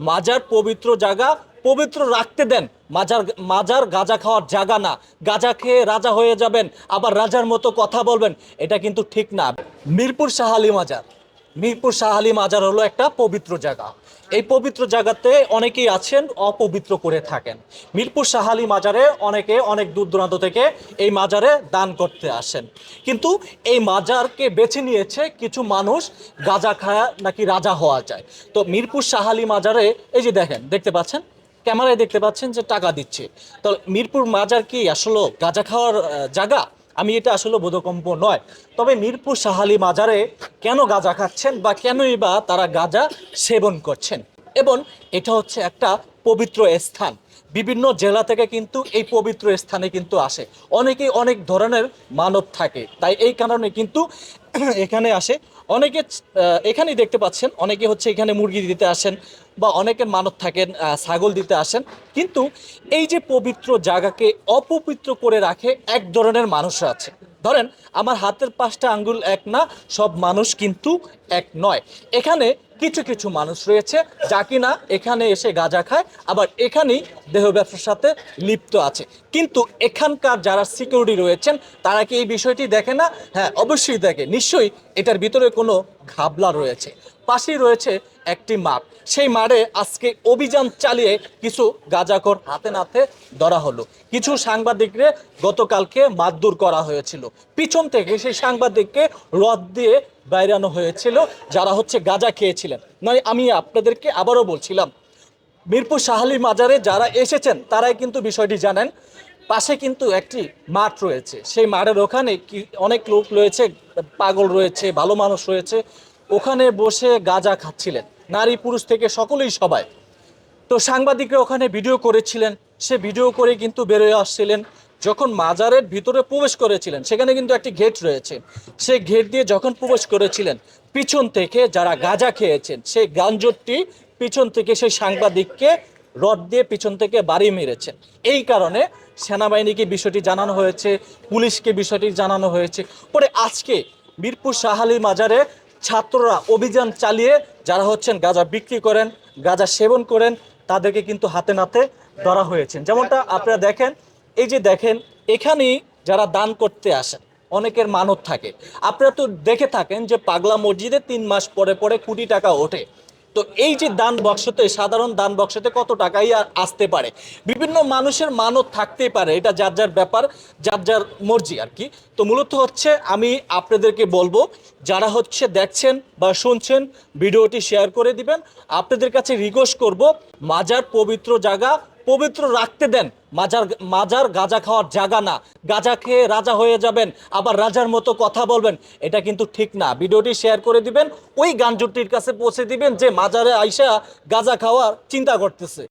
মাজার পবিত্র জায়গা, পবিত্র রাখতে দেন। মাজার মাজার গাজা খাওয়ার জায়গা না। গাজা খেয়ে রাজা হয়ে যাবেন, আবার রাজার মতো কথা বলবেন, এটা কিন্তু ঠিক না। মিরপুর শাহালি মাজার। মিরপুর শাহালি মাজার হলো একটা পবিত্র জায়গা। এই পবিত্র জায়গাতে অনেকেই আছেন, অপবিত্র করে থাকেন। মিরপুর শাহালি মাজারে অনেকে অনেক দূর দূরান্ত থেকে এই মাজারে দান করতে আসেন। কিন্তু এই মাজারকে বেছে নিয়েছে কিছু মানুষ গাজা খায়া নাকি রাজা হওয়া যায়। তো মিরপুর শাহালি মাজারে, এই যে দেখেন, দেখতে পাচ্ছেন? ক্যামেরায় দেখতে পাচ্ছেন যে টাকা দিচ্ছে। তো মিরপুর মাজার কি আসলে গাজা খাওয়ার জায়গা? আমি এটা আসলে বোধকম্প নয়। তবে মিরপুর সাহালি মাজারে কেন গাঁজা খাচ্ছেন বা কেনই বা তারা গাঁজা সেবন করছেন? এবং এটা হচ্ছে একটা পবিত্র স্থান। বিভিন্ন জেলা থেকে কিন্তু এই পবিত্র স্থানে কিন্তু আসে। অনেকেই অনেক ধরনের মানব থাকে। তাই এই কারণে কিন্তু এখানে আসে। অনেকে এখানেই দেখতে পাচ্ছেন, অনেকে হচ্ছে এখানে মুরগি দিতে আসেন বা অনেকের মানত থাকেন ছাগল দিতে আসেন। কিন্তু এই যে পবিত্র জায়গাকে অপবিত্র করে রাখে এক ধরনের মানুষ আছে। ধরেন, আমার হাতের পাঁচটা আঙ্গুল এক না, সব মানুষ কিন্তু এক নয়। এখানে কিছু কিছু মানুষ রয়েছে যা কিনা এখানে এসে গাঁজা খায়, আবার এখানেই দেহ ব্যবসার সাথে লিপ্ত আছে। কিন্তু এখানকার যারা সিকিউরিটি রয়েছেন, তারা কি এই বিষয়টি দেখে না? হ্যাঁ অবশ্যই দেখে। নিশ্চয়ই এটার ভিতরে কোনো ঘাবলা রয়েছে। পাশেই রয়েছে একটি মাঠ। সেই মাঠে আজকে অভিযান চালিয়ে কিছু গাজাকর হাতে নাতে ধরা হলো। কিছু সাংবাদিকরে গতকালকে মারধর করা হয়েছিল। পিছন থেকে সেই সাংবাদিককে রদ দিয়ে বাইরানো হয়েছিল, যারা হচ্ছে গাজা খেয়েছিলেন। নয় আমি আপনাদেরকে আবারও বলছিলাম, মিরপুর শাহালি মাজারে যারা এসেছেন, তারাই কিন্তু বিষয়টি জানেন। পাশে কিন্তু একটি মাঠ রয়েছে। সেই মাঠের ওখানে কি অনেক লোক রয়েছে, পাগল রয়েছে, ভালো মানুষ রয়েছে। ওখানে বসে গাঁজা খাচ্ছিলেন। নারী পুরুষ থেকে সকলেই সবাই। তো সাংবাদিকরা ওখানে ভিডিও করেছিলেন। সে ভিডিও করে কিন্তু বেরোয় আসছিলেন। যখন মাজারের ভিতরে প্রবেশ করেছিলেন, সেখানে কিন্তু একটি গেট রয়েছে। সেই গেট দিয়ে যখন প্রবেশ করেছিলেন, পিছন থেকে যারা গাঁজা খেয়েছেন, সেই গাঞ্জরটি পিছন থেকে সেই সাংবাদিককে রড দিয়ে পিছন থেকে বাড়ি মেরেছেন এই কারণে সেনাবাহিনীকে বিষয়টি জানানো হয়েছে, পুলিশকে বিষয়টি জানানো হয়েছে। পরে আজকে মিরপুর শাহালি মাজারে ছাত্ররা অভিযান চালিয়ে যারা হচ্ছেন গাঁজা বিক্রি করেন, গাঁজা সেবন করেন, তাদেরকে কিন্তু হাতে নাতে ধরা হয়েছে। যেমনটা আপনারা দেখেন এই যে দেখেন, এখানেই যারা দান করতে আসেন, অনেকের মানত থাকে। আপনারা তো দেখে থাকেন যে পাগলা মসজিদে তিন মাস পরে পরে কোটি টাকা ওঠে। তো এই যে দান বক্সতে, সাধারণ দান বক্সতে কত টাকাই আর আসতে পারে? বিভিন্ন মানুষের মানত থাকতেই পারে, এটা যার যার ব্যাপার, যার যার মর্জি আর কি। তো মূলত হচ্ছে আমি আপনাদেরকে বলব, যারা হচ্ছে দেখছেন বা শুনছেন, ভিডিওটি শেয়ার করে দিবেন। আপনাদের কাছে রিকোয়েস্ট করব, মাজার পবিত্র জায়গা পবিত্র রাখতে দেন। মাজার মাজার গাজা খাওয়ার জায়গা না। গাজা খেয়ে রাজা হয়ে যাবেন, আবার রাজার মতো কথা বলবেন, এটা কিন্তু ঠিক না। ভিডিওটি শেয়ার করে দিবেন, ওই গানজুটির কাছে পৌঁছে দিবেন যে মাজারে আইসা গাজা খাওয়ার চিন্তা করতেছে।